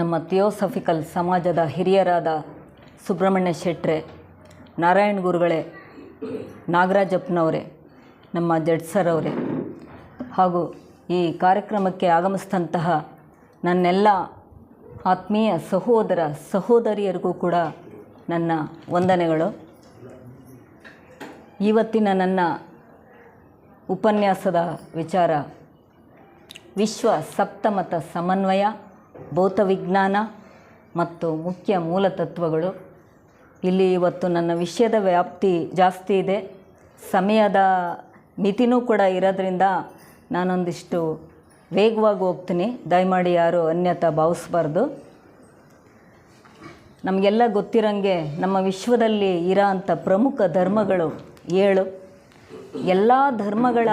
ನಮ್ಮ ಥಿಯೋಸಫಿಕಲ್ ಸಮಾಜದ ಹಿರಿಯರಾದ ಸುಬ್ರಹ್ಮಣ್ಯ ಶೆಟ್ರೆ, ನಾರಾಯಣ ಗುರುಗಳೇ, ನಾಗರಾಜಪ್ಪನವರೇ, ನಮ್ಮ ಜಡ್ ಸರ್ ಅವರೇ. ಹಾಗೂ ಈ ಕಾರ್ಯಕ್ರಮಕ್ಕೆ ಆಗಮಿಸಿದಂತಹ ನನ್ನೆಲ್ಲ ಆತ್ಮೀಯ ಸಹೋದರ ಸಹೋದರಿಯರಿಗೂ ಕೂಡ ನನ್ನ ವಂದನೆಗಳು. ಇವತ್ತಿನ ನನ್ನ ಉಪನ್ಯಾಸದ ವಿಚಾರ ವಿಶ್ವ ಸಪ್ತಮತ ಸಮನ್ವಯ. ಭೌತವಿಜ್ಞಾನ ಮತ್ತು ಮುಖ್ಯ ಮೂಲ ತತ್ವಗಳು ಇಲ್ಲಿ ಇವತ್ತು ನನ್ನ ವಿಷಯದ ವ್ಯಾಪ್ತಿ ಜಾಸ್ತಿ ಇದೆ. ಸಮಯದ ಮಿತಿನೂ ಕೂಡ ಇರೋದ್ರಿಂದ ನಾನೊಂದಿಷ್ಟು ವೇಗವಾಗಿ ಹೋಗ್ತೀನಿ. ದಯಮಾಡಿ ಯಾರು ಅನ್ಯತಾ ಭಾವಿಸ್ಬಾರ್ದು. ನಮಗೆಲ್ಲ ಗೊತ್ತಿರೋಂಗೆ ನಮ್ಮ ವಿಶ್ವದಲ್ಲಿ ಇರೋ ಪ್ರಮುಖ ಧರ್ಮಗಳು ಏಳು. ಎಲ್ಲ ಧರ್ಮಗಳ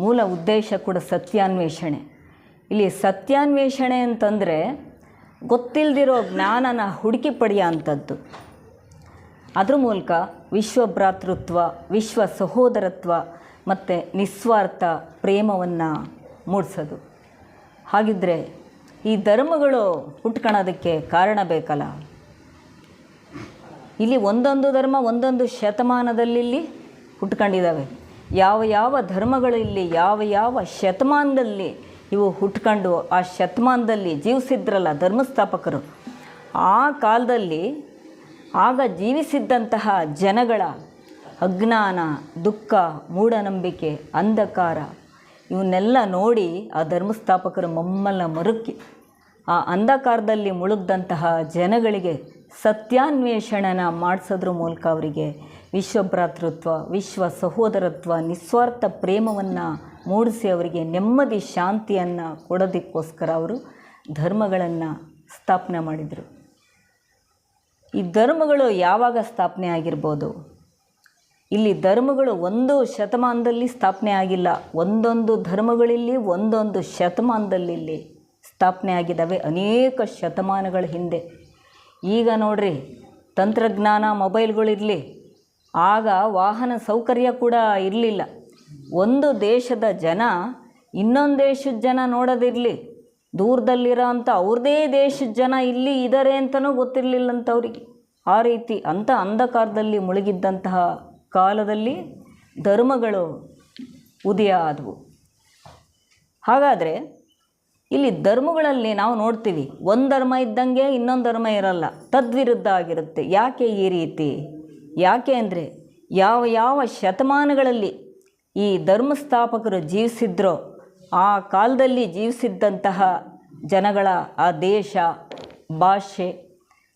ಮೂಲ ಉದ್ದೇಶ ಕೂಡ ಸತ್ಯಾನ್ವೇಷಣೆ. ಇಲ್ಲಿ ಸತ್ಯಾನ್ವೇಷಣೆ ಅಂತಂದರೆ ಗೊತ್ತಿಲ್ಲದಿರೋ ಜ್ಞಾನನ ಹುಡುಕಿ ಪಡೆಯೋ ಅಂಥದ್ದು ಅದ್ರ ಮೂಲಕ ವಿಶ್ವ ಭ್ರಾತೃತ್ವ ವಿಶ್ವ ಸಹೋದರತ್ವ ಮತ್ತು ನಿಸ್ವಾರ್ಥ ಪ್ರೇಮವನ್ನು ಮೂಡಿಸೋದು. ಹಾಗಿದ್ದರೆ ಈ ಧರ್ಮಗಳು ಹುಟ್ಕೊಳ್ಳೋದಕ್ಕೆ ಕಾರಣ ಬೇಕಲ್ಲ? ಇಲ್ಲಿ ಒಂದೊಂದು ಧರ್ಮ ಒಂದೊಂದು ಶತಮಾನದಲ್ಲಿ ಹುಟ್ಕೊಂಡಿದ್ದಾವೆ ಯಾವ ಯಾವ ಧರ್ಮಗಳು ಇಲ್ಲಿ, ಯಾವ ಯಾವ ಶತಮಾನದಲ್ಲಿ ಇವು ಹುಟ್ಕೊಂಡು ಆ ಶತಮಾನದಲ್ಲಿ ಜೀವಿಸಿದ್ರಲ್ಲ ಧರ್ಮಸ್ಥಾಪಕರು. ಆ ಕಾಲದಲ್ಲಿ ಆಗ ಜೀವಿಸಿದ್ದಂತಹ ಜನಗಳ ಅಜ್ಞಾನ, ದುಃಖ, ಮೂಢನಂಬಿಕೆ, ಅಂಧಕಾರ ಇವನ್ನೆಲ್ಲ ನೋಡಿ ಆ ಧರ್ಮಸ್ಥಾಪಕರು ಮಮ್ಮಲ್ಲ ಮರುಕಿ ಆ ಅಂಧಕಾರದಲ್ಲಿ ಮುಳುಗ್ದಂತಹ ಜನಗಳಿಗೆ ಸತ್ಯಾನ್ವೇಷಣನ ಮಾಡಿಸೋದ್ರ ಮೂಲಕ ಅವರಿಗೆ ವಿಶ್ವಭ್ರಾತೃತ್ವ, ವಿಶ್ವ ಸಹೋದರತ್ವ, ನಿಸ್ವಾರ್ಥ ಪ್ರೇಮವನ್ನು ಮೂಡಿಸಿ ಅವರಿಗೆ ನೆಮ್ಮದಿ, ಶಾಂತಿಯನ್ನು ಕೊಡೋದಕ್ಕೋಸ್ಕರ ಅವರು ಧರ್ಮಗಳನ್ನು ಸ್ಥಾಪನೆ ಮಾಡಿದರು. ಈ ಧರ್ಮಗಳು ಯಾವಾಗ ಸ್ಥಾಪನೆ ಆಗಿರ್ಬೋದು? ಇಲ್ಲಿ ಧರ್ಮಗಳು ಒಂದು ಶತಮಾನದಲ್ಲಿ ಸ್ಥಾಪನೆ ಆಗಿಲ್ಲ. ಒಂದೊಂದು ಧರ್ಮಗಳಿಲ್ಲಿ, ಒಂದೊಂದು ಶತಮಾನದಲ್ಲಿ ಸ್ಥಾಪನೆ ಆಗಿದ್ದಾವೆ. ಅನೇಕ ಶತಮಾನಗಳ ಹಿಂದೆ. ಈಗ ನೋಡ್ರಿ, ತಂತ್ರಜ್ಞಾನ ಮೊಬೈಲ್ಗಳಿರಲಿ ಆಗ ವಾಹನ ಸೌಕರ್ಯ ಕೂಡ ಇರಲಿಲ್ಲ. ಒಂದು ದೇಶದ ಜನ ಇನ್ನೊಂದು ದೇಶದ ಜನ ನೋಡೋದಿರಲಿ. ದೂರದಲ್ಲಿರೋ ಅಂಥ ಅವ್ರದೇ ದೇಶದ ಜನ ಇಲ್ಲಿ ಇದ್ದಾರೆ ಅಂತಲೂ ಗೊತ್ತಿರಲಿಲ್ಲಂಥವ್ರಿಗೆ ಆ ರೀತಿ ಅಂಥ ಅಂಧಕಾರದಲ್ಲಿ ಮುಳುಗಿದ್ದಂತಹ ಕಾಲದಲ್ಲಿ ಧರ್ಮಗಳು ಉದಯ ಆದವು. ಹಾಗಾದರೆ ಇಲ್ಲಿ ಧರ್ಮಗಳಲ್ಲಿ ನಾವು ನೋಡ್ತೀವಿ, ಒಂದು ಧರ್ಮ ಇದ್ದಂಗೆ ಇನ್ನೊಂದು ಧರ್ಮ ಇರಲ್ಲ. ತದ್ವಿರುದ್ಧ ಆಗಿರುತ್ತೆ. ಯಾಕೆ ಈ ರೀತಿ? ಯಾಕೆ ಅಂದರೆ ಯಾವ ಯಾವ ಶತಮಾನಗಳಲ್ಲಿ ಈ ಧರ್ಮಸ್ಥಾಪಕರು ಜೀವಿಸಿದ್ರೋ. ಆ ಕಾಲದಲ್ಲಿ ಜೀವಿಸಿದ್ದಂತಹ ಜನಗಳ ಆ ದೇಶ, ಭಾಷೆ,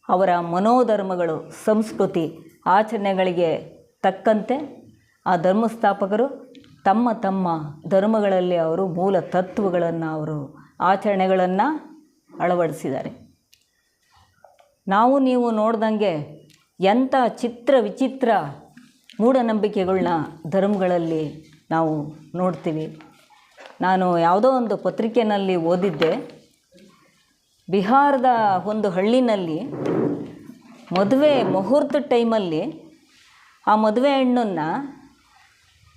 ಅವರ ಮನೋಧರ್ಮಗಳು, ಸಂಸ್ಕೃತಿ, ಆಚರಣೆಗಳಿಗೆ ತಕ್ಕಂತೆ ಆ ಧರ್ಮಸ್ಥಾಪಕರು ತಮ್ಮ ತಮ್ಮ ಧರ್ಮಗಳಲ್ಲಿ ಅವರು ಮೂಲ ತತ್ವಗಳನ್ನು, ಅವರು ಆಚರಣೆಗಳನ್ನು ಅಳವಡಿಸಿದ್ದಾರೆ. ನಾವು ನೀವು ನೋಡ್ದಂಗೆ ಎಂಥ ಚಿತ್ರ ವಿಚಿತ್ರ ಮೂಢನಂಬಿಕೆಗಳನ್ನ ಧರ್ಮಗಳಲ್ಲಿ ನಾವು ನೋಡ್ತೀವಿ. ನಾನು ಯಾವುದೋ ಒಂದು ಪತ್ರಿಕೆಯಲ್ಲಿ ಓದಿದ್ದೆ. ಬಿಹಾರದ ಒಂದು ಹಳ್ಳಿನಲ್ಲಿ ಮದುವೆ ಮುಹೂರ್ತ ಟೈಮಲ್ಲಿ ಆ ಮದುವೆ ಹೆಣ್ಣನ್ನು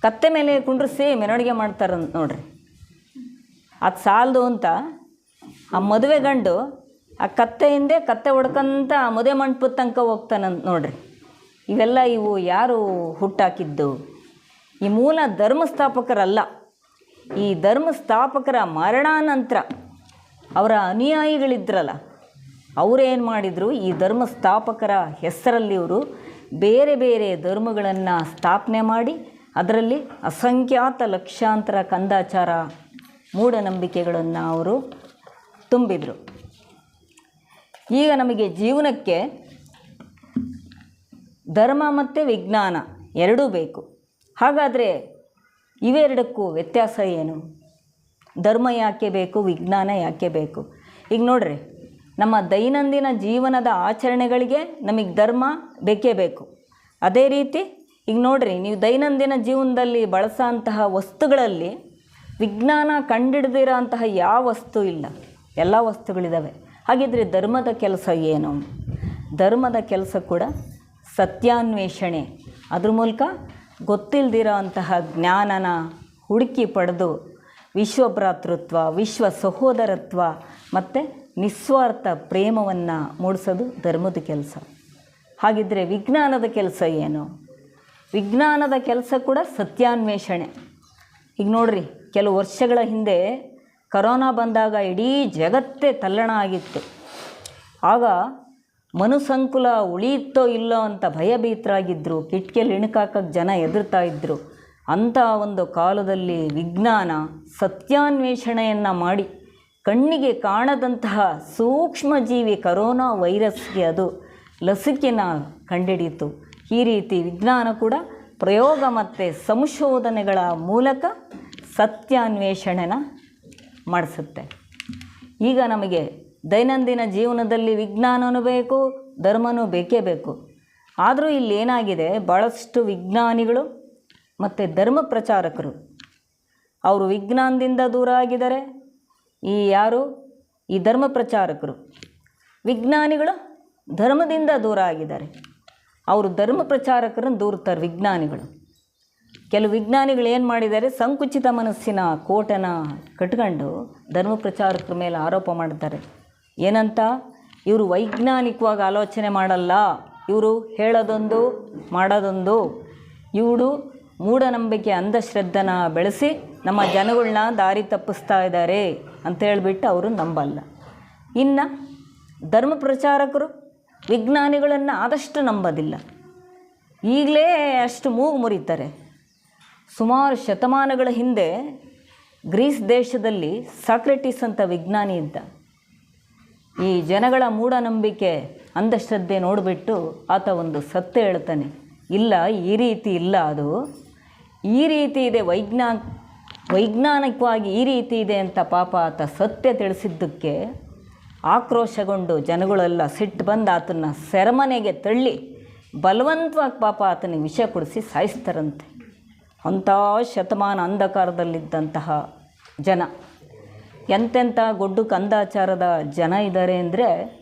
ಕತ್ತೆ ಮೇಲೆ ಕುಂಡ್ರಿಸಿ ಮೆರವಣಿಗೆ ಮಾಡ್ತಾರೆ ನೋಡ್ರಿ. ಅದು ಸಾಲದು ಅಂತ ಆ ಮದುವೆ ಗಂಡು ಆ ಕತ್ತೆ ಹಿಂದೆ ಕತ್ತೆ ಹೊಡ್ಕಂತ ಆ ಮದುವೆ ಮಂಟಪದ ತನಕ ಹೋಗ್ತಾನಂತ ನೋಡ್ರಿ. ಇವೆಲ್ಲ ಇವು ಯಾರು ಹುಟ್ಟಾಕಿದ್ದು? ಈ ಮೂಲ ಧರ್ಮಸ್ಥಾಪಕರಲ್ಲ. ಈ ಧರ್ಮಸ್ಥಾಪಕರ ಮರಣಾನಂತರ ಅವರ ಅನುಯಾಯಿಗಳಿದ್ರಲ್ಲ, ಅವರೇನು ಮಾಡಿದರು? ಈ ಧರ್ಮಸ್ಥಾಪಕರ ಹೆಸರಲ್ಲಿ ಇವರು ಬೇರೆ ಬೇರೆ ಧರ್ಮಗಳನ್ನು ಸ್ಥಾಪನೆ ಮಾಡಿ, ಅದರಲ್ಲಿ ಅಸಂಖ್ಯಾತ ಲಕ್ಷಾಂತರ ಕಂದಾಚಾರ, ಮೂಢನಂಬಿಕೆಗಳನ್ನು ಅವರು ತುಂಬಿದರು. ಈಗ ನಮಗೆ ಜೀವನಕ್ಕೆ ಧರ್ಮ ಮತ್ತು ವಿಜ್ಞಾನ ಎರಡೂ ಬೇಕು. ಹಾಗಾದರೆ ಇವೆರಡಕ್ಕೂ ವ್ಯತ್ಯಾಸ ಏನು? ಧರ್ಮ ಯಾಕೆ ಬೇಕು? ವಿಜ್ಞಾನ ಯಾಕೆ ಬೇಕು? ಈಗ ನೋಡ್ರಿ, ನಮ್ಮ ದೈನಂದಿನ ಜೀವನದ ಆಚರಣೆಗಳಿಗೆ ನಮಗೆ ಧರ್ಮ ಬೇಕೇ ಬೇಕು. ಅದೇ ರೀತಿ ಈಗ ನೋಡ್ರಿ, ನೀವು ದೈನಂದಿನ ಜೀವನದಲ್ಲಿ ಬಳಸೋಂತಹ ವಸ್ತುಗಳಲ್ಲಿ ವಿಜ್ಞಾನ ಕಂಡಿಡ್ದಿರೋ ಅಂತಹ ಯಾವ ವಸ್ತು ಇಲ್ಲ. ಎಲ್ಲ ವಸ್ತುಗಳಿದ್ದಾವೆ ಹಾಗಿದ್ರೆ ಧರ್ಮದ ಕೆಲಸ ಏನು? ಧರ್ಮದ ಕೆಲಸ ಕೂಡ ಸತ್ಯಾನ್ವೇಷಣೆ. ಅದ್ರ ಮೂಲಕ ಗೊತ್ತಿಲ್ಲದಿರೋ ಅಂತಹ ಜ್ಞಾನನ ಹುಡುಕಿ ಪಡೆದು ವಿಶ್ವಭ್ರಾತೃತ್ವ, ವಿಶ್ವ ಸಹೋದರತ್ವ ಮತ್ತು ನಿಸ್ವಾರ್ಥ ಪ್ರೇಮವನ್ನು ಮೂಡಿಸೋದು ಧರ್ಮದ ಕೆಲಸ. ಹಾಗಿದ್ದರೆ ವಿಜ್ಞಾನದ ಕೆಲಸ ಏನು? ವಿಜ್ಞಾನದ ಕೆಲಸ ಕೂಡ ಸತ್ಯಾನ್ವೇಷಣೆ. ಈಗ ನೋಡ್ರಿ, ಕೆಲವು ವರ್ಷಗಳ ಹಿಂದೆ ಕರೋನಾ ಬಂದಾಗ ಇಡೀ ಜಗತ್ತೇ ತಲ್ಲಣ ಆಗಿತ್ತು. ಆಗ ಮನುಸಂಕುಲ ಉಳಿಯುತ್ತೋ ಇಲ್ಲೋ ಅಂತ ಭಯಭೀತರಾಗಿದ್ದರು ಕಿಟಕಿಯಲ್ಲಿ ಇಣುಕಾಕಕ್ಕೆ ಜನ ಎದುರ್ತಾ ಇದ್ದರು ಅಂಥ ಒಂದು ಕಾಲದಲ್ಲಿ ವಿಜ್ಞಾನ ಸತ್ಯಾನ್ವೇಷಣೆಯನ್ನು ಮಾಡಿ, ಕಣ್ಣಿಗೆ ಕಾಣದಂತಹ ಸೂಕ್ಷ್ಮಜೀವಿ ಕರೋನಾ ವೈರಸ್ಗೆ ಅದು ಲಸಿಕೆನ ಕಂಡಿಡಿತು. ಈ ರೀತಿ ವಿಜ್ಞಾನ ಕೂಡ ಪ್ರಯೋಗ ಮತ್ತು ಸಂಶೋಧನೆಗಳ ಮೂಲಕ ಸತ್ಯಾನ್ವೇಷಣೆನ ಮಾಡಿಸುತ್ತೆ. ಈಗ ನಮಗೆ ದೈನಂದಿನ ಜೀವನದಲ್ಲಿ ವಿಜ್ಞಾನವೂ ಬೇಕು, ಧರ್ಮನೂ ಬೇಕೇ ಬೇಕು. ಆದರೂ ಇಲ್ಲಿ ಏನಾಗಿದೆ? ಭಾಳಷ್ಟು ವಿಜ್ಞಾನಿಗಳು ಮತ್ತು ಧರ್ಮ ಪ್ರಚಾರಕರು. ಅವರು ವಿಜ್ಞಾನದಿಂದ ದೂರ ಆಗಿದ್ದಾರೆ. ಈ ಯಾರು? ಈ ಧರ್ಮ ಪ್ರಚಾರಕರು. ವಿಜ್ಞಾನಿಗಳು ಧರ್ಮದಿಂದ ದೂರ ಆಗಿದ್ದಾರೆ. ಅವರು ಧರ್ಮ ಪ್ರಚಾರಕರನ್ನು ದೂರ್ತಾರೆ ವಿಜ್ಞಾನಿಗಳು. ಕೆಲವು ವಿಜ್ಞಾನಿಗಳು ಏನು ಮಾಡಿದ್ದಾರೆ? ಸಂಕುಚಿತ ಮನಸ್ಸಿನ ಕೋಟನ ಕಟ್ಕೊಂಡು ಧರ್ಮ ಪ್ರಚಾರಕರ ಮೇಲೆ ಆರೋಪ ಮಾಡ್ತಾರೆ. ಏನಂತ? ಇವರು ವೈಜ್ಞಾನಿಕವಾಗಿ ಆಲೋಚನೆ ಮಾಡಲ್ಲ. ಇವರು ಹೇಳೋದೊಂದು, ಮಾಡೋದೊಂದು. ಇವರು ಮೂಢನಂಬಿಕೆ ಅಂಧಶ್ರದ್ಧನ ಬೆಳೆಸಿ ನಮ್ಮ ಜನಗಳನ್ನ ದಾರಿ ತಪ್ಪಿಸ್ತಾ ಇದ್ದಾರೆ ಅಂತ ಹೇಳಿಬಿಟ್ಟು ಅವರು ನಂಬಲ್ಲ. ಇನ್ನು ಧರ್ಮ ಪ್ರಚಾರಕರು ವಿಜ್ಞಾನಿಗಳನ್ನು ಆದಷ್ಟು ನಂಬೋದಿಲ್ಲ. ಈಗಲೇ ಅಷ್ಟು ಮೂಗು ಮುರಿತಾರೆ. ಸುಮಾರು ಶತಮಾನಗಳ ಹಿಂದೆ ಗ್ರೀಸ್ ದೇಶದಲ್ಲಿ ಸಾಕ್ರೆಟಿಸ್ ಅಂತ ವಿಜ್ಞಾನಿ ಇದ್ದ. ಈ ಜನಗಳ ಮೂಢನಂಬಿಕೆ ಅಂಧಶ್ರದ್ಧೆ ನೋಡಿಬಿಟ್ಟು ಆತ ಒಂದು ಸತ್ಯ ಹೇಳ್ತಾನೆ. ಇಲ್ಲ, ಈ ರೀತಿ ಇಲ್ಲ ಅದು. ಈ ರೀತಿ ಇದೆ, ವೈಜ್ಞಾ, ವೈಜ್ಞಾನಿಕವಾಗಿ ಈ ರೀತಿ ಇದೆ ಅಂತ ಪಾಪ ಆತ ಸತ್ಯ ತಿಳಿಸಿದ್ದಕ್ಕೆ ಆಕ್ರೋಶಗೊಂಡು ಜನಗಳೆಲ್ಲ ಸಿಟ್ಟು ಬಂದು ಆತನ ಸೆರೆಮನೆಗೆ ತಳ್ಳಿ ಬಲವಂತವಾಗಿ ಪಾಪ ಆತನಿಗೆ ವಿಷ ಕೊಡಿಸಿ ಸಾಯಿಸ್ತಾರಂತೆ. ಅಂಥ ಶತಮಾನ ಅಂಧಕಾರದಲ್ಲಿದ್ದಂತಹ ಜನ. ಎಂತೆಂಥ ಗೊಡ್ಡು ಕಂದಾಚಾರದ ಜನ ಇದ್ದಾರೆ ಅಂದರೆ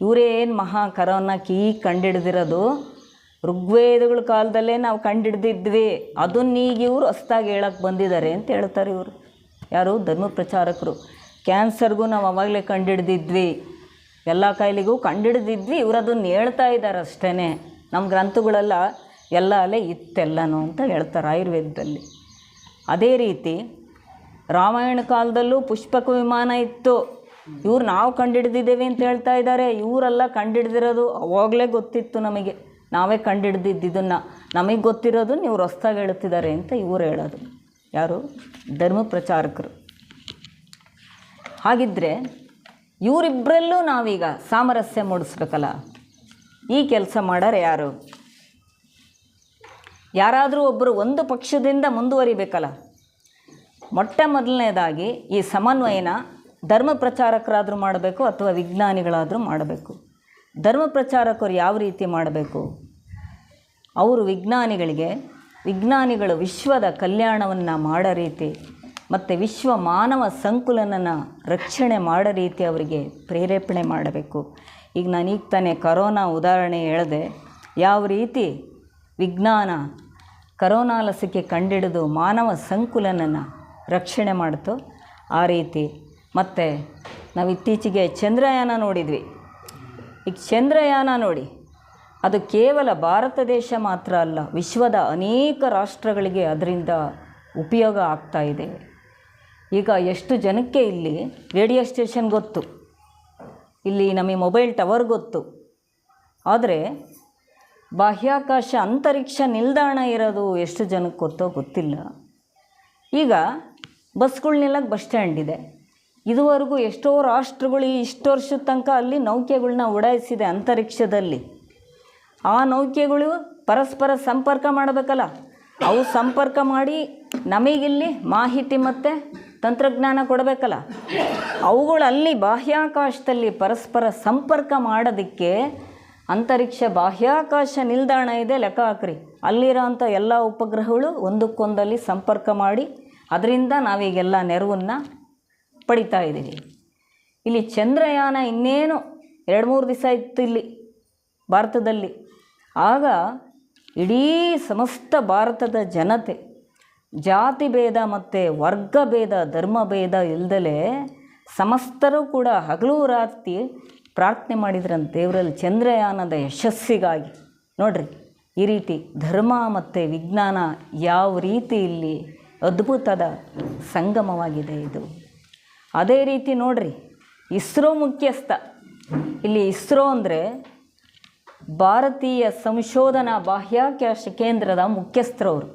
ಇವರೇ ಏನು ಮಹಾ ಕರೋನ ಕೀ ಕಂಡಿಡ್ದಿರೋದು? ಋಗ್ವೇದಗಳ ಕಾಲದಲ್ಲೇ ನಾವು ಕಂಡಿಡ್ದಿದ್ವಿ. ಅದನ್ನೀಗ ಇವರು ಹೊಸ್ದಾಗಿ ಹೇಳಕ್ಕೆ ಬಂದಿದ್ದಾರೆ ಅಂತ ಹೇಳ್ತಾರೆ ಇವರು. ಯಾರು? ಧರ್ಮ ಪ್ರಚಾರಕರು. ಕ್ಯಾನ್ಸರ್ಗೂ ನಾವು ಅವಾಗಲೇ ಕಂಡಿಡ್ದಿದ್ವಿ. ಎಲ್ಲ ಕಾಯಿಲೆಗೂ ಕಂಡಿಡ್ದಿದ್ವಿ. ಇವರು ಅದನ್ನು ಹೇಳ್ತಾ ಇದ್ದಾರೆ ಅಷ್ಟೇ ನಮ್ಮ ಗ್ರಂಥಗಳೆಲ್ಲ ಎಲ್ಲ ಅಲ್ಲೇ ಇತ್ತೆಲ್ಲನೂ ಅಂತ ಹೇಳ್ತಾರೆ ಆಯುರ್ವೇದದಲ್ಲಿ. ಅದೇ ರೀತಿ ರಾಮಾಯಣ ಕಾಲದಲ್ಲೂ ಪುಷ್ಪಕ ವಿಮಾನ ಇತ್ತು. ಇವ್ರು ನಾವು ಕಂಡಿಡ್ದಿದ್ದೇವೆ ಅಂತ ಹೇಳ್ತಾ ಇದ್ದಾರೆ. ಇವರೆಲ್ಲ ಕಂಡಿಡ್ದಿರೋದು ಅವಾಗಲೇ ಗೊತ್ತಿತ್ತು ನಮಗೆ. ನಾವೇ ಕಂಡಿಡ್ದಿದ್ದನ್ನು ನಮಗೆ ಗೊತ್ತಿರೋದು ನೀವು ಹೊಸ್ದಾಗಿ ಹೇಳುತ್ತಿದ್ದಾರೆ ಅಂತ ಇವರು ಹೇಳೋದು. ಯಾರು? ಧರ್ಮ ಪ್ರಚಾರಕರು. ಹಾಗಿದ್ದರೆ ಇವರಿಬ್ಬರಲ್ಲೂ ನಾವೀಗ ಸಾಮರಸ್ಯ ಮೂಡಿಸ್ಬೇಕಲ್ಲ? ಈ ಕೆಲಸ ಮಾಡೋರು ಯಾರು? ಯಾರಾದರೂ ಒಬ್ಬರು ಒಂದು ಪಕ್ಷದಿಂದ ಮುಂದುವರಿಬೇಕಲ್ಲ? ಮೊಟ್ಟ ಮೊದಲನೇದಾಗಿ ಈ ಸಮನ್ವಯನ ಧರ್ಮ ಪ್ರಚಾರಕರಾದರೂ ಮಾಡಬೇಕು ಅಥವಾ ವಿಜ್ಞಾನಿಗಳಾದರೂ ಮಾಡಬೇಕು. ಧರ್ಮ ಪ್ರಚಾರಕರು ಯಾವ ರೀತಿ ಮಾಡಬೇಕು? ಅವರು ವಿಜ್ಞಾನಿಗಳಿಗೆ, ವಿಜ್ಞಾನಿಗಳು ವಿಶ್ವದ ಕಲ್ಯಾಣವನ್ನು ಮಾಡೋ ರೀತಿ ಮತ್ತು ವಿಶ್ವ ಮಾನವ ಸಂಕುಲನನ ರಕ್ಷಣೆ ಮಾಡೋ ರೀತಿ ಅವರಿಗೆ ಪ್ರೇರೇಪಣೆ ಮಾಡಬೇಕು. ಈಗ ನಾನು ಈಗ ತಾನೇ ಕರೋನಾ ಉದಾಹರಣೆ ಹೇಳಿದೆ, ಯಾವ ರೀತಿ ವಿಜ್ಞಾನ ಕರೋನಾ ಲಸಿಕೆ ಕಂಡಿಡಿದು ಮಾನವ ಸಂಕುಲನನ ರಕ್ಷಣೆ ಮಾಡಿತು. ಆ ರೀತಿ ಮತ್ತು ನಾವು ಇತ್ತೀಚೆಗೆ ಚಂದ್ರಯಾನ ನೋಡಿದ್ವಿ. ಈಗ ಚಂದ್ರಯಾನ ನೋಡಿ, ಅದು ಕೇವಲ ಭಾರತ ದೇಶ ಮಾತ್ರ ಅಲ್ಲ, ವಿಶ್ವದ ಅನೇಕ ರಾಷ್ಟ್ರಗಳಿಗೆ ಅದರಿಂದ ಉಪಯೋಗ ಆಗ್ತಾ ಇದೆ. ಈಗ ಎಷ್ಟು ಜನಕ್ಕೆ ಇಲ್ಲಿ ರೇಡಿಯೋ ಸ್ಟೇಷನ್ ಗೊತ್ತು, ಇಲ್ಲಿ ನಮಗೆ ಮೊಬೈಲ್ ಟವರ್ ಗೊತ್ತು. ಆದರೆ ಬಾಹ್ಯಾಕಾಶ ಅಂತರಿಕ್ಷ ನಿಲ್ದಾಣ ಇರೋದು ಎಷ್ಟು ಜನಕ್ಕೆ ಗೊತ್ತೋ ಗೊತ್ತಿಲ್ಲ. ಈಗ ಬಸ್ಗಳು ನಿಲ್ಲಕ್ಕೆ ಬಸ್ ಸ್ಟ್ಯಾಂಡ್ ಇದೆ. ಇದುವರೆಗೂ ಎಷ್ಟೋ ರಾಷ್ಟ್ರಗಳು ಇಷ್ಟು ವರ್ಷದ ತನಕ ಅಲ್ಲಿ ನೌಕೆಗಳನ್ನ ಉಡಾಯಿಸಿದೆ ಅಂತರಿಕ್ಷದಲ್ಲಿ. ಆ ನೌಕೆಗಳು ಪರಸ್ಪರ ಸಂಪರ್ಕ ಮಾಡಬೇಕಲ್ಲ, ಅವು ಸಂಪರ್ಕ ಮಾಡಿ ನಮಗಿಲ್ಲಿ ಮಾಹಿತಿ ಮತ್ತು ತಂತ್ರಜ್ಞಾನ ಕೊಡಬೇಕಲ್ಲ. ಅವುಗಳಲ್ಲಿ ಬಾಹ್ಯಾಕಾಶದಲ್ಲಿ ಪರಸ್ಪರ ಸಂಪರ್ಕ ಮಾಡೋದಕ್ಕೆ ಅಂತರಿಕ್ಷ ಬಾಹ್ಯಾಕಾಶ ನಿಲ್ದಾಣ ಇದೆ ಲೆಕ್ಕ ಹಾಕ್ರಿ. ಅಲ್ಲಿರೋಂಥ ಎಲ್ಲ ಉಪಗ್ರಹಗಳು ಒಂದಕ್ಕೊಂದಲ್ಲಿ ಸಂಪರ್ಕ ಮಾಡಿ ಅದರಿಂದ ನಾವೀಗೆಲ್ಲ ನೆರವನ್ನು ಪಡಿತಾ ಇದ್ದೀವಿ. ಇಲ್ಲಿ ಚಂದ್ರಯಾನ ಇನ್ನೇನು ಎರಡು ಮೂರು ದಿವಸ ಇತ್ತು ಇಲ್ಲಿ ಭಾರತದಲ್ಲಿ. ಆಗ ಇಡೀ ಸಮಸ್ತ ಭಾರತದ ಜನತೆ, ಜಾತಿ ಭೇದ ಮತ್ತು ವರ್ಗ ಭೇದ, ಧರ್ಮ ಭೇದ ಇಲ್ದಲೇ ಸಮಸ್ತರು ಕೂಡ ಹಗಲು ರಾತ್ರಿ ಪ್ರಾರ್ಥನೆ ಮಾಡಿದ್ರಂತೆ ದೇವರಲ್ಲಿ ಚಂದ್ರಯಾನದ ಯಶಸ್ಸಿಗಾಗಿ. ನೋಡ್ರಿ, ಈ ರೀತಿ ಧರ್ಮ ಮತ್ತು ವಿಜ್ಞಾನ ಯಾವ ರೀತಿ ಇಲ್ಲಿ ಅದ್ಭುತದ ಸಂಗಮವಾಗಿದೆ ಇದು. ಅದೇ ರೀತಿ ನೋಡ್ರಿ, ಇಸ್ರೋ ಮುಖ್ಯಸ್ಥ. ಇಲ್ಲಿ ಇಸ್ರೋ ಅಂದರೆ ಭಾರತೀಯ ಸಂಶೋಧನಾ ಬಾಹ್ಯಾಕಾಶ ಕೇಂದ್ರದ ಮುಖ್ಯಸ್ಥರವರು.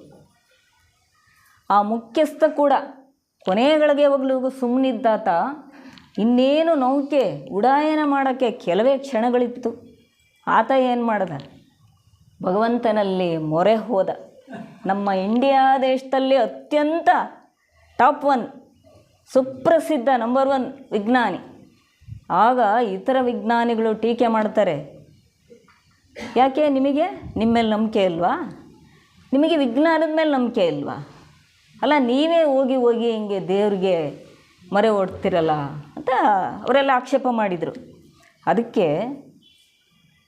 ಆ ಮುಖ್ಯಸ್ಥ ಕೂಡ ಕೊನೆಗಳಿಗೆ ಹೋಗ್ಲಿಗೂ ಸುಮ್ಮನಿದ್ದಾತ ಇನ್ನೇನು ನೌಕೆ ಉಡಾಯನ ಮಾಡೋಕ್ಕೆ ಕೆಲವೇ ಕ್ಷಣಗಳಿತ್ತು. ಆತ ಏನು ಮಾಡ್ದ? ಭಗವಂತನಲ್ಲಿ ಮೊರೆ ಹೋದ. ನಮ್ಮ ಇಂಡಿಯಾ ದೇಶದಲ್ಲಿ ಅತ್ಯಂತ ಟಾಪ್ ಒನ್, ಸುಪ್ರಸಿದ್ಧ ನಂಬರ್ ಒನ್ ವಿಜ್ಞಾನಿ. ಆಗ ಇತರ ವಿಜ್ಞಾನಿಗಳು ಟೀಕೆ ಮಾಡ್ತಾರೆ. ಯಾಕೆ ನಿಮಗೆ? ನಿಮ್ಮ ಮೇಲೆ ನಂಬಿಕೆ ಇಲ್ವಾ? ನಿಮಗೆ ವಿಜ್ಞಾನದ ಮೇಲೆ ನಂಬಿಕೆ ಇಲ್ವಾ? ಅಲ್ಲ, ನೀವೇ ಹೋಗಿ ಹೋಗಿ ಹಿಂಗೆ ದೇವ್ರಿಗೆ ಮರೆ ಓಡ್ತಿರಲ್ಲ ಅಂತ ಅವರೆಲ್ಲ ಆಕ್ಷೇಪ ಮಾಡಿದರು. ಅದಕ್ಕೆ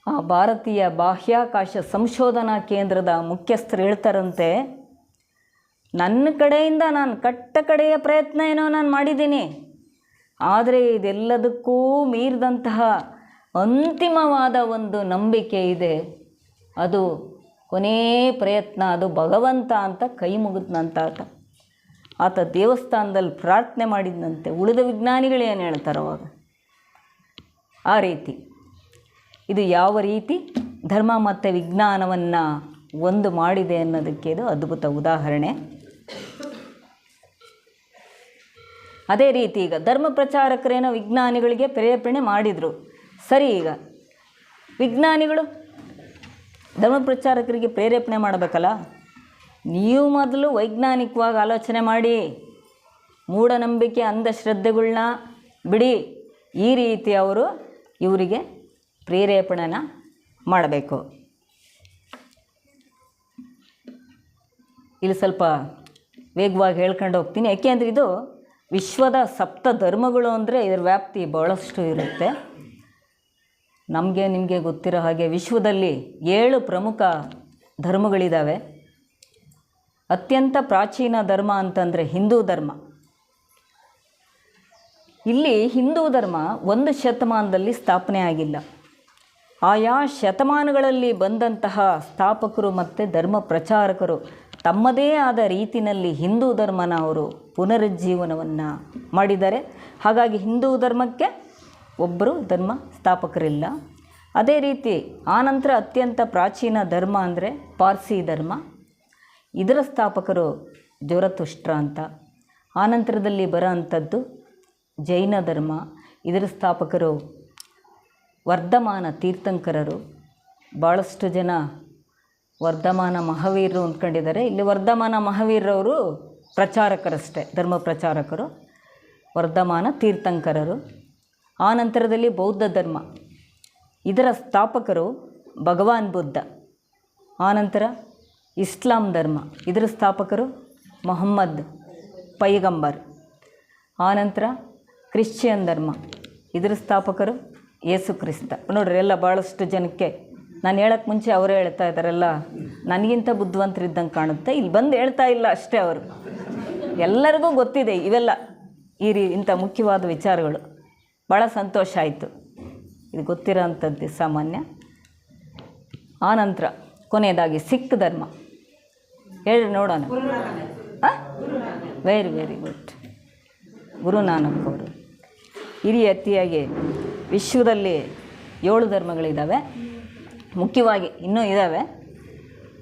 ಆ ಭಾರತೀಯ ಬಾಹ್ಯಾಕಾಶ ಸಂಶೋಧನಾ ಕೇಂದ್ರದ ಮುಖ್ಯಸ್ಥರು ಹೇಳ್ತಾರಂತೆ, ನನ್ನ ಕಡೆಯಿಂದ ನಾನು ಕಟ್ಟ ಕಡೆಯ ಪ್ರಯತ್ನ ಏನೋ ನಾನು ಮಾಡಿದ್ದೀನಿ. ಆದರೆ ಇದೆಲ್ಲದಕ್ಕೂ ಮೀರಿದಂತಹ ಅಂತಿಮವಾದ ಒಂದು ನಂಬಿಕೆ ಇದೆ. ಅದು ಕೊನೇ ಪ್ರಯತ್ನ, ಅದು ಭಗವಂತ ಅಂತ ಕೈ ಮುಗಿದ್ನಂತ ಆತ ಆತ ದೇವಸ್ಥಾನದಲ್ಲಿ ಪ್ರಾರ್ಥನೆ ಮಾಡಿದ್ನಂತೆ. ಉಳಿದ ವಿಜ್ಞಾನಿಗಳು ಏನು ಹೇಳ್ತಾರೆ ಅವಾಗ? ಆ ರೀತಿ. ಇದು ಯಾವ ರೀತಿ ಧರ್ಮ ಮತ್ತು ವಿಜ್ಞಾನವನ್ನು ಒಂದು ಮಾಡಿದೆ ಅನ್ನೋದಕ್ಕೆ ಇದು ಅದ್ಭುತ ಉದಾಹರಣೆ. ಅದೇ ರೀತಿ ಈಗ ಧರ್ಮ ಪ್ರಚಾರಕರೇನೋ ವಿಜ್ಞಾನಿಗಳಿಗೆ ಪ್ರೇರೇಪಣೆ ಮಾಡಿದರು. ಸರಿ ಈಗ, ವಿಜ್ಞಾನಿಗಳು ಧರ್ಮ ಪ್ರಚಾರಕರಿಗೆ ಪ್ರೇರೇಪಣೆ ಮಾಡಬೇಕಲ್ಲ? ನೀವು ಮೊದಲು ವೈಜ್ಞಾನಿಕವಾಗಿ ಆಲೋಚನೆ ಮಾಡಿ, ಮೂಢನಂಬಿಕೆ ಅಂಧಶ್ರದ್ಧೆಗಳನ್ನ ಬಿಡಿ. ಈ ರೀತಿ ಅವರು ಇವರಿಗೆ ಪ್ರೇರೇಪಣೆನ ಮಾಡಬೇಕು. ಇಲ್ಲಿ ಸ್ವಲ್ಪ ವೇಗವಾಗಿ ಹೇಳ್ಕೊಂಡು ಹೋಗ್ತೀನಿ. ಯಾಕೆ ಅಂದರೆ ಇದು ವಿಶ್ವದ ಸಪ್ತ ಧರ್ಮಗಳು ಅಂದರೆ ಇದರ ವ್ಯಾಪ್ತಿ ಬಹಳಷ್ಟು ಇರುತ್ತೆ. ನಮಗೆ ನಿಮಗೆ ಗೊತ್ತಿರೋ ಹಾಗೆ ವಿಶ್ವದಲ್ಲಿ ಏಳು ಪ್ರಮುಖ ಧರ್ಮಗಳಿದ್ದಾವೆ ಅತ್ಯಂತ ಪ್ರಾಚೀನ ಧರ್ಮ ಅಂತಂದರೆ ಹಿಂದೂ ಧರ್ಮ. ಇಲ್ಲಿ ಹಿಂದೂ ಧರ್ಮ ಒಂದು ಶತಮಾನದಲ್ಲಿ ಸ್ಥಾಪನೆ ಆಗಿಲ್ಲ. ಆಯಾ ಶತಮಾನಗಳಲ್ಲಿ ಬಂದಂತಹ ಸ್ಥಾಪಕರು ಮತ್ತು ಧರ್ಮ ಪ್ರಚಾರಕರು ತಮ್ಮದೇ ಆದ ರೀತಿಯಲ್ಲಿ ಹಿಂದೂ ಧರ್ಮನ ಅವರು ಪುನರುಜ್ಜೀವನವನ್ನು ಮಾಡಿದ್ದಾರೆ. ಹಾಗಾಗಿ ಹಿಂದೂ ಧರ್ಮಕ್ಕೆ ಒಬ್ಬರು ಧರ್ಮ ಸ್ಥಾಪಕರಿಲ್ಲ. ಅದೇ ರೀತಿ ಆನಂತರ ಅತ್ಯಂತ ಪ್ರಾಚೀನ ಧರ್ಮ ಅಂದರೆ ಪಾರ್ಸಿ ಧರ್ಮ. ಇದರ ಸ್ಥಾಪಕರು ಜ್ವರತುಷ್ಟ್ರ ಅಂತ. ಆನಂತರದಲ್ಲಿ ಬರೋ ಅಂಥದ್ದು ಜೈನ ಧರ್ಮ. ಇದರ ಸ್ಥಾಪಕರು ವರ್ಧಮಾನ ತೀರ್ಥಂಕರರು ಭಾಳಷ್ಟು ಜನ ವರ್ಧಮಾನ ಮಹಾವೀರರು ಅಂದ್ಕೊಂಡಿದ್ದಾರೆ. ಇಲ್ಲಿ ವರ್ಧಮಾನ ಮಹಾವೀರರವರು ಪ್ರಚಾರಕರಷ್ಟೇ, ಧರ್ಮ ಪ್ರಚಾರಕರು, ವರ್ಧಮಾನ ತೀರ್ಥಂಕರರು. ಆ ನಂತರದಲ್ಲಿ ಬೌದ್ಧ ಧರ್ಮ. ಇದರ ಸ್ಥಾಪಕರು ಭಗವಾನ್ ಬುದ್ಧ. ಆನಂತರ ಇಸ್ಲಾಂ ಧರ್ಮ. ಇದರ ಸ್ಥಾಪಕರು ಮೊಹಮ್ಮದ್ ಪೈಗಂಬರ್. ಆನಂತರ ಕ್ರಿಶ್ಚಿಯನ್ ಧರ್ಮ. ಇದರ ಸ್ಥಾಪಕರು ಯೇಸು ಕ್ರಿಸ್ತ. ನೋಡ್ರಿ, ಎಲ್ಲ ಭಾಳಷ್ಟು ಜನಕ್ಕೆ ನಾನು ಹೇಳೋಕ್ಕೆ ಮುಂಚೆ ಅವರೇ ಹೇಳ್ತಾ ಇದ್ದಾರಲ್ಲ, ನನಗಿಂತ ಬುದ್ಧಿವಂತರಿದ್ದಂಗೆ ಕಾಣುತ್ತೆ. ಇಲ್ಲಿ ಬಂದು ಹೇಳ್ತಾ ಇಲ್ಲ ಅಷ್ಟೇ ಅವರು. ಎಲ್ಲರಿಗೂ ಗೊತ್ತಿದೆ ಇವೆಲ್ಲ. ಈ ರೀ, ಇಂಥ ಮುಖ್ಯವಾದ ವಿಚಾರಗಳು. ಭಾಳ ಸಂತೋಷ ಆಯಿತು. ಇದು ಗೊತ್ತಿರೋ ಅಂಥದ್ದು ಸಾಮಾನ್ಯ ಆನಂತರ ಕೊನೆಯದಾಗಿ ಸಿಖ್ ಧರ್ಮ. ಹೇಳಿ ನೋಡೋಣ. ವೆರಿ ವೆರಿ ಗುಡ್ ಗುರುನಾನಕ್ ಅವರು. ಹಿರಿಯ ಅತಿಯಾಗಿ ವಿಶ್ವದಲ್ಲಿ ಏಳು ಧರ್ಮಗಳಿದ್ದಾವೆ. ಮುಖ್ಯವಾಗಿ ಇನ್ನೂ ಇದ್ದಾವೆ.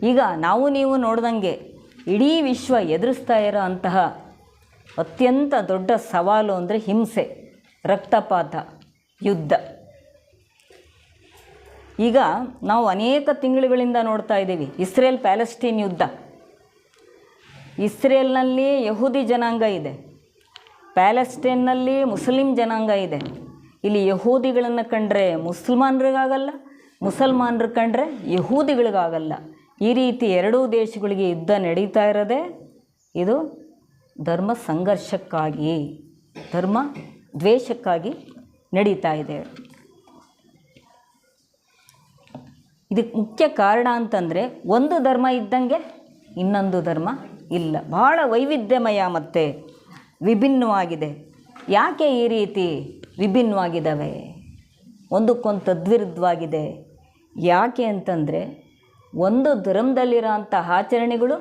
ಈಗ ನಾವು ನೀವು ನೋಡ್ದಂಗೆ ಇಡೀ ವಿಶ್ವ ಎದುರಿಸ್ತಾ ಇರೋ ಅಂತಹ ಅತ್ಯಂತ ದೊಡ್ಡ ಸವಾಲು ಅಂದರೆ ಹಿಂಸೆ, ರಕ್ತಪಾತ, ಯುದ್ಧ. ಈಗ ನಾವು ಅನೇಕ ತಿಂಗಳುಗಳಿಂದ ನೋಡ್ತಾ ಇದ್ದೀವಿ ಇಸ್ರೇಲ್ ಪ್ಯಾಲೆಸ್ಟೀನ್ ಯುದ್ಧ. ಇಸ್ರೇಲ್ನಲ್ಲಿ ಯಹೂದಿ ಜನಾಂಗ ಇದೆ. ಪ್ಯಾಲೆಸ್ಟೈನ್ನಲ್ಲಿ ಮುಸ್ಲಿಂ ಜನಾಂಗ ಇದೆ. ಇಲ್ಲಿ ಯಹೂದಿಗಳನ್ನು ಕಂಡ್ರೆ ಮುಸಲ್ಮಾನರಿಗಾಗಲ್ಲ, ಮುಸಲ್ಮಾನರು ಕಂಡ್ರೆ ಯಹೂದಿಗಳಿಗಾಗಲ್ಲ. ಈ ರೀತಿ ಎರಡೂ ದೇಶಗಳಿಗೆ ಯುದ್ಧ ನಡೀತಾ ಇರೋದೇ ಇದು ಧರ್ಮ ಸಂಘರ್ಷಕ್ಕಾಗಿ, ಧರ್ಮ ದ್ವೇಷಕ್ಕಾಗಿ ನಡೀತಾ ಇದೆ. ಇದಕ್ಕೆ ಮುಖ್ಯ ಕಾರಣ ಅಂತಂದರೆ ಒಂದು ಧರ್ಮ ಇದ್ದಂಗೆ ಇನ್ನೊಂದು ಧರ್ಮ ಇಲ್ಲ. ಭಾಳ ವೈವಿಧ್ಯಮಯ ಮತ್ತು ವಿಭಿನ್ನವಾಗಿದೆ. ಯಾಕೆ ಈ ರೀತಿ ವಿಭಿನ್ನವಾಗಿದ್ದಾವೆ? ಒಂದಕ್ಕೊಂದು ತದ್ವಿರುದ್ಧವಾಗಿದೆ ಯಾಕೆ ಅಂತಂದರೆ, ಒಂದು ಧರ್ಮದಲ್ಲಿರೋ ಅಂಥ ಆಚರಣೆಗಳು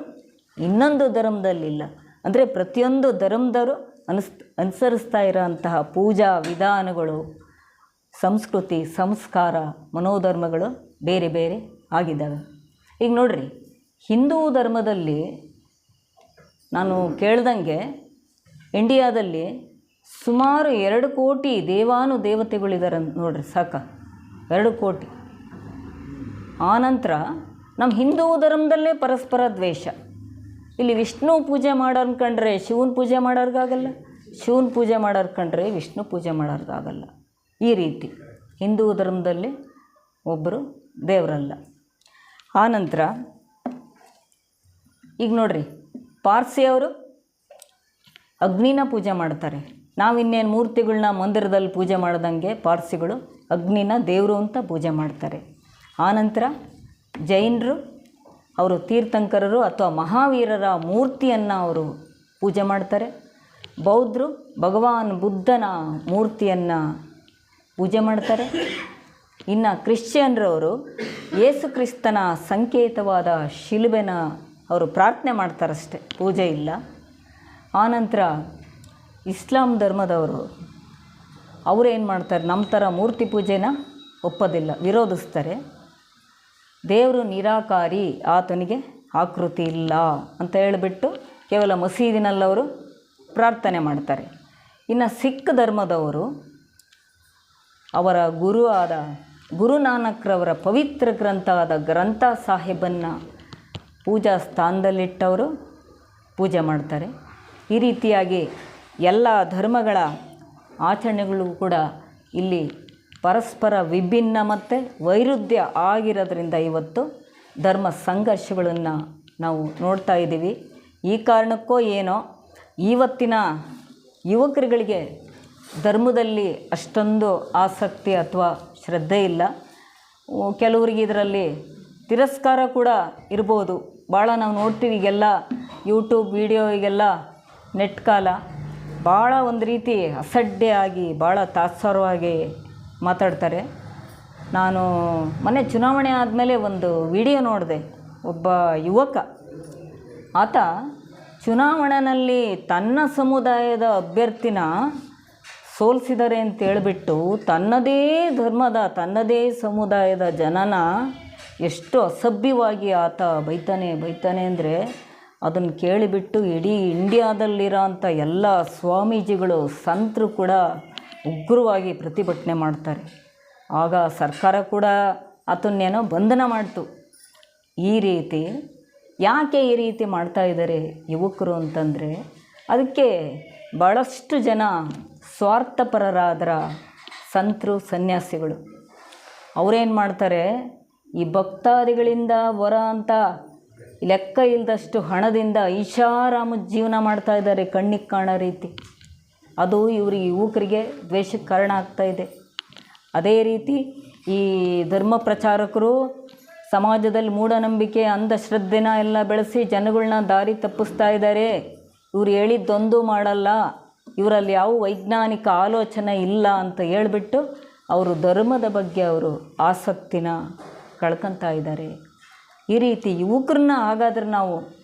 ಇನ್ನೊಂದು ಧರ್ಮದಲ್ಲಿಲ್ಲ. ಅಂದರೆ ಪ್ರತಿಯೊಂದು ಧರ್ಮದವರು ಅನುಸ್, ಅನುಸರಿಸ್ತಾ ಇರೋಂತಹ ಪೂಜಾ ವಿಧಾನಗಳು, ಸಂಸ್ಕೃತಿ, ಸಂಸ್ಕಾರ, ಮನೋಧರ್ಮಗಳು ಬೇರೆ ಬೇರೆ ಆಗಿದ್ದಾವೆ. ಈಗ ನೋಡ್ರಿ, ಹಿಂದೂ ಧರ್ಮದಲ್ಲಿ ನಾನು ಕೇಳ್ದಂಗೆ ಇಂಡಿಯಾದಲ್ಲಿ ಸುಮಾರು ಎರಡು ಕೋಟಿ ದೇವಾನು ದೇವತೆಗಳಿದ್ದಾರೆ ನೋಡ್ರಿ, ಸಾಕ. ಎರಡು ಕೋಟಿ. ಆನಂತರ ನಮ್ಮ ಹಿಂದೂ ಧರ್ಮದಲ್ಲೇ ಪರಸ್ಪರ ದ್ವೇಷ. ಇಲ್ಲಿ ವಿಷ್ಣು ಪೂಜೆ ಮಾಡೋರು ಕಂಡ್ರೆ ಶಿವನ ಪೂಜೆ ಮಾಡೋರ್ಗಾಗಲ್ಲ, ಶಿವನ ಪೂಜೆ ಮಾಡೋರು ಕಂಡ್ರೆ ವಿಷ್ಣು ಪೂಜೆ ಮಾಡೋರ್ಗಾಗಲ್ಲ. ಈ ರೀತಿ ಹಿಂದೂ ಧರ್ಮದಲ್ಲಿ ಒಬ್ಬರು ದೇವರಲ್ಲ. ಆನಂತರ ಈಗ ನೋಡ್ರಿ ಪಾರ್ಸಿಯವರು ಅಗ್ನಿನ ಪೂಜೆ ಮಾಡ್ತಾರೆ. ನಾವಿನ್ನೇನು ಮೂರ್ತಿಗಳನ್ನ ಮಂದಿರದಲ್ಲಿ ಪೂಜೆ ಮಾಡ್ದಂಗೆ ಪಾರ್ಸಿಗಳು ಅಗ್ನಿನ ದೇವರು ಅಂತ ಪೂಜೆ ಮಾಡ್ತಾರೆ. ಆನಂತರ ಜೈನರು, ಅವರು ತೀರ್ಥಂಕರರು ಅಥವಾ ಮಹಾವೀರರ ಮೂರ್ತಿಯನ್ನು ಅವರು ಪೂಜೆ ಮಾಡ್ತಾರೆ. ಬೌದ್ಧರು ಭಗವಾನ್ ಬುದ್ಧನ ಮೂರ್ತಿಯನ್ನು ಪೂಜೆ ಮಾಡ್ತಾರೆ. ಇನ್ನು ಕ್ರಿಶ್ಚಿಯನ್ರವರು ಯೇಸು ಕ್ರಿಸ್ತನ ಸಂಕೇತವಾದ ಶಿಲುಬೆನ ಅವರು ಪ್ರಾರ್ಥನೆ ಮಾಡ್ತಾರಷ್ಟೆ, ಪೂಜೆ ಇಲ್ಲ. ಆನಂತರ ಇಸ್ಲಾಂ ಧರ್ಮದವರು ಅವರೇನು ಮಾಡ್ತಾರೆ ನಮ್ಮ ಥರ ಮೂರ್ತಿ ಪೂಜೆನ ಒಪ್ಪೋದಿಲ್ಲ, ವಿರೋಧಿಸ್ತಾರೆ. ದೇವರು ನಿರಾಕಾರಿ, ಆತನಿಗೆ ಆಕೃತಿ ಇಲ್ಲ ಅಂತ ಹೇಳಿಬಿಟ್ಟು ಕೇವಲ ಮಸೀದಿನಲ್ಲವರು ಪ್ರಾರ್ಥನೆ ಮಾಡ್ತಾರೆ. ಇನ್ನು ಸಿಖ್ ಧರ್ಮದವರು, ಅವರ ಗುರು ಆದ ಗುರುನಾನಕ್ರವರ ಪವಿತ್ರ ಗ್ರಂಥ ಆದ ಗ್ರಂಥ ಸಾಹೇಬನ್ನು ಪೂಜಾ ಸ್ಥಾನದಲ್ಲಿಟ್ಟವರು ಪೂಜೆ ಮಾಡ್ತಾರೆ. ಈ ರೀತಿಯಾಗಿ ಎಲ್ಲ ಧರ್ಮಗಳ ಆಚರಣೆಗಳು ಕೂಡ ಇಲ್ಲಿ ಪರಸ್ಪರ ವಿಭಿನ್ನ ಮತ್ತು ವೈರುಧ್ಯ ಆಗಿರೋದ್ರಿಂದ ಇವತ್ತು ಧರ್ಮ ಸಂಘರ್ಷಗಳನ್ನು ನಾವು ನೋಡ್ತಾ ಇದ್ದೀವಿ. ಈ ಕಾರಣಕ್ಕೋ ಏನೋ ಇವತ್ತಿನ ಯುವಕರುಗಳಿಗೆ ಧರ್ಮದಲ್ಲಿ ಅಷ್ಟೊಂದು ಆಸಕ್ತಿ ಅಥವಾ ಶ್ರದ್ಧೆ ಇಲ್ಲ. ಕೆಲವರಿಗೆ ಇದರಲ್ಲಿ ತಿರಸ್ಕಾರ ಕೂಡ ಇರ್ಬೋದು. ಭಾಳ ನಾವು ನೋಡ್ತೀವಿ ಈಗೆಲ್ಲ ಯೂಟ್ಯೂಬ್ ವೀಡಿಯೋ ಈಗೆಲ್ಲ ನೆಟ್ ಕಾಲ ಭಾಳ ಒಂದು ರೀತಿ ಅಸಡ್ಡೆ ಆಗಿ, ಭಾಳ ತಾತ್ಸಾರವಾಗಿ ಮಾತಾಡ್ತಾರೆ. ನಾನು ಮೊನ್ನೆ ಚುನಾವಣೆ ಆದಮೇಲೆ ಒಂದು ವಿಡಿಯೋ ನೋಡಿದೆ. ಒಬ್ಬ ಯುವಕ, ಆತ ಚುನಾವಣೆಯಲ್ಲಿ ತನ್ನ ಸಮುದಾಯದ ಅಭ್ಯರ್ಥಿನ ಸೋಲಿಸಿದ್ದಾರೆ ಅಂತ ಹೇಳಿಬಿಟ್ಟು ತನ್ನದೇ ಧರ್ಮದ, ತನ್ನದೇ ಸಮುದಾಯದ ಜನನ ಎಷ್ಟು ಅಸಭ್ಯವಾಗಿ ಆತ ಬೈತಾನೆ ಬೈತಾನೆ ಅಂದರೆ ಅದನ್ನು ಕೇಳಿಬಿಟ್ಟು ಇಡೀ ಇಂಡಿಯಾದಲ್ಲಿರೋಂಥ ಎಲ್ಲ ಸ್ವಾಮೀಜಿಗಳು, ಸಂತರು ಕೂಡ ಉಗ್ರವಾಗಿ ಪ್ರತಿಭಟನೆ ಮಾಡ್ತಾರೆ. ಆಗ ಸರ್ಕಾರ ಕೂಡ ಅದನ್ನೇನೋ ಬಂಧನ ಮಾಡ್ತು. ಈ ರೀತಿ ಯಾಕೆ ಈ ರೀತಿ ಮಾಡ್ತಾ ಇದ್ದಾರೆ ಯುವಕರು ಅಂತಂದರೆ, ಅದಕ್ಕೆ ಭಾಳಷ್ಟು ಜನ ಸ್ವಾರ್ಥಪರರಾದರ ಸಂತರು, ಸನ್ಯಾಸಿಗಳು. ಅವರೇನು ಮಾಡ್ತಾರೆ, ಈ ಭಕ್ತಾದಿಗಳಿಂದ ಬರೋ ಅಂಥ ಲೆಕ್ಕ ಇಲ್ಲದಷ್ಟು ಹಣದಿಂದ ಐಷಾರಾಮ ಜೀವನ ಮಾಡ್ತಾ ಇದ್ದಾರೆ ಕಣ್ಣಿಗೆ ಕಾಣೋ ರೀತಿ. ಅದು ಇವರಿಗೆ ಯುವಕರಿಗೆ ದ್ವೇಷಕ್ಕೆ ಕಾರಣ ಆಗ್ತಾ ಇದೆ. ಅದೇ ರೀತಿ ಈ ಧರ್ಮ ಪ್ರಚಾರಕರು ಸಮಾಜದಲ್ಲಿ ಮೂಢನಂಬಿಕೆ, ಅಂಧಶ್ರದ್ಧೆನ ಎಲ್ಲ ಬೆಳೆಸಿ ಜನಗಳನ್ನ ದಾರಿ ತಪ್ಪಿಸ್ತಾ ಇದ್ದಾರೆ. ಇವ್ರು ಹೇಳಿದ್ದೊಂದು ಮಾಡಲ್ಲ. ಇವರಲ್ಲಿ ಯಾವ ವೈಜ್ಞಾನಿಕ ಆಲೋಚನೆ ಇಲ್ಲ ಅಂತ ಹೇಳಿಬಿಟ್ಟು ಅವರು ಧರ್ಮದ ಬಗ್ಗೆ ಅವರು ಆಸಕ್ತಿನ ಕಳ್ಕೊತಾ ಇದ್ದಾರೆ. ಈ ರೀತಿ ಯುವಕರನ್ನ ಹಾಗಾದ್ರೆ ನಾವು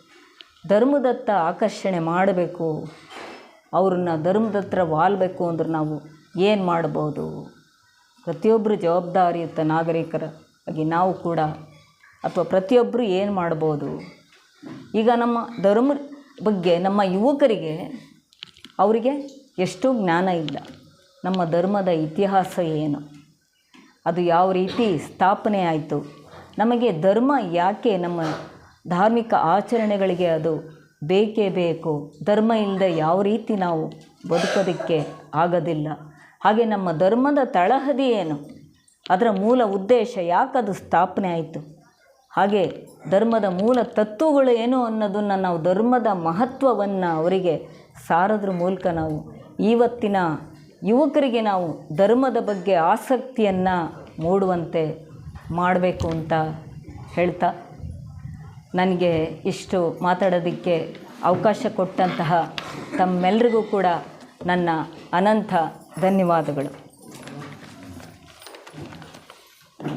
ಧರ್ಮದತ್ತ ಆಕರ್ಷಣೆ ಮಾಡಬೇಕು. ಅವ್ರನ್ನ ಧರ್ಮದತ್ರ ವಾಲ್ಬೇಕು ಅಂದ್ರೆ ನಾವು ಏನು ಮಾಡ್ಬೋದು? ಪ್ರತಿಯೊಬ್ಬರು ಜವಾಬ್ದಾರಿಯುತ ನಾಗರಿಕರ ಆಗಿ ನಾವು ಕೂಡ ಅಥವಾ ಪ್ರತಿಯೊಬ್ಬರು ಏನು ಮಾಡ್ಬೋದು? ಈಗ ನಮ್ಮ ಧರ್ಮ ಬಗ್ಗೆ ನಮ್ಮ ಯುವಕರಿಗೆ ಅವರಿಗೆ ಎಷ್ಟು ಜ್ಞಾನ ಇಲ್ಲ. ನಮ್ಮ ಧರ್ಮದ ಇತಿಹಾಸ ಏನು? ಅದು ಯಾವ ರೀತಿ ಸ್ಥಾಪನೆ ಆಯಿತು? ನಮಗೆ ಧರ್ಮ ಯಾಕೆ ನಮ್ಮ ಧಾರ್ಮಿಕ ಆಚರಣೆಗಳಿಗೆ ಅದು ಬೇಕೇ ಬೇಕು? ಧರ್ಮ ಇಲ್ಲದೆ ಯಾವ ರೀತಿ ನಾವು ಬದುಕೋದಕ್ಕೆ ಆಗೋದಿಲ್ಲ. ಹಾಗೆ ನಮ್ಮ ಧರ್ಮದ ತಳಹದಿ ಏನು? ಅದರ ಮೂಲ ಉದ್ದೇಶ ಯಾಕದು ಸ್ಥಾಪನೆ ಆಯಿತು? ಹಾಗೆ ಧರ್ಮದ ಮೂಲ ತತ್ವಗಳು ಏನು ಅನ್ನೋದನ್ನು ನಾವು ಧರ್ಮದ ಮಹತ್ವವನ್ನು ಅವರಿಗೆ ಸಾರೋದ್ರ ಮೂಲಕ ನಾವು ಇವತ್ತಿನ ಯುವಕರಿಗೆ ನಾವು ಧರ್ಮದ ಬಗ್ಗೆ ಆಸಕ್ತಿಯನ್ನು ಮೂಡುವಂತೆ ಮಾಡಬೇಕು ಅಂತ ಹೇಳ್ತಾ ನನಗೆ ಇಷ್ಟು ಮಾತಾಡೋದಕ್ಕೆ ಅವಕಾಶ ಕೊಟ್ಟಂತಹ ತಮ್ಮೆಲ್ಲರಿಗೂ ಕೂಡ ನನ್ನ ಅನಂತ ಧನ್ಯವಾದಗಳು.